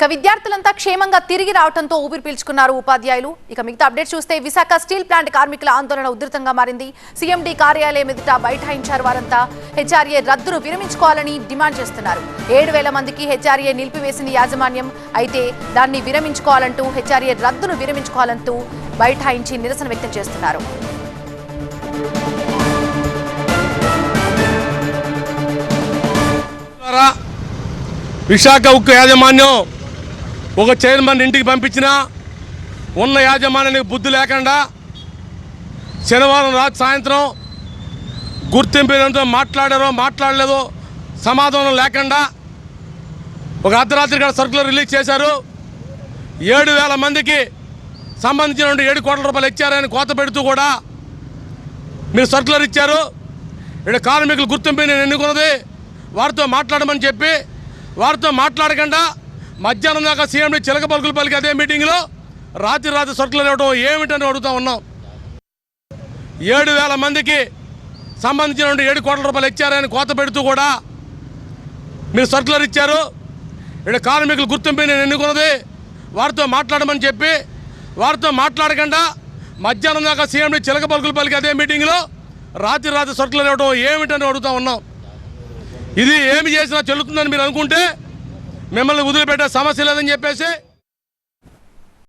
ఇక విద్యార్థులంతా క్షేమంగా తిరిగి రావడంతో ఊపిరి పీల్చుకున్నారు ఉపాధ్యాయులు. ఇక మిగతా అప్డేట్ చూస్తే విశాఖ స్టీల్ ప్లాంట్ కార్మికుల ఆందోళన ఉధృతంగా మారింది. సీఎండీ కార్యాలయం ఎదుట బైఠాయించారు వారంతా. హెచ్ఆర్ఏ రద్దును విరమించుకోవాలని డిమాండ్ చేస్తున్నారు. ఏడు వేల మందికి హెచ్ఆర్ఏ నిలిపివేసింది యాజమాన్యం. అయితే దాన్ని విరమించుకోవాలంటూ హెచ్ఆర్ఏ రద్దును విరమించుకోవాలంటూ బైఠాయించి నిరసన వ్యక్తం చేస్తున్నారు. విశాఖ ఉక్కు యాజమాన్యం ఒక చైర్మన్ ఇంటికి పంపించినా ఉన్న యాజమాన్యానికి బుద్ధి లేకుండా శనివారం రాత్రి సాయంత్రం గుర్తింపు మాట్లాడారో మాట్లాడలేదో సమాధానం లేకుండా ఒక అర్ధరాత్రి కూడా సర్కులర్ రిలీజ్ చేశారు. ఏడు వేల మందికి సంబంధించిన ఏడు కోట్ల రూపాయలు ఇచ్చారని కోత పెడుతూ కూడా మీరు సర్కులర్ ఇచ్చారు. ఇక్కడ కార్మికులు గుర్తింపు నేను ఎన్నుకున్నది. వారితో మాట్లాడమని చెప్పి వారితో మాట్లాడకుండా మధ్యాహ్నం దాకా సీఎండి చిలక పలుకులు పలికి అదే మీటింగ్లో రాత్రి రాత్రి సర్కులర్ ఇవ్వడం ఏమిటని అడుగుతా ఉన్నాం. ఏడు వేల మందికి సంబంధించిన ఏడు కోట్ల రూపాయలు ఇచ్చారని కోత పెడుతూ కూడా మీరు సర్కులర్ ఇచ్చారు. ఇక్కడ కార్మికులు గుర్తింపు నేను ఎన్నుకున్నది. వారితో మాట్లాడమని చెప్పి వారితో మాట్లాడకుండా మధ్యాహ్నం దాకా సీఎండి చిలక పలుకులు పలికి అదే మీటింగ్లో రాత్రి రాత్రి సర్కులర్ ఇవ్వడం ఏమిటని అడుగుతా ఉన్నాం. ఇది ఏమి చేసినా చెల్లుతుందని మీరు అనుకుంటే మిమ్మల్ని వదిలిపెట్టే సమస్య లేదని చెప్పేసి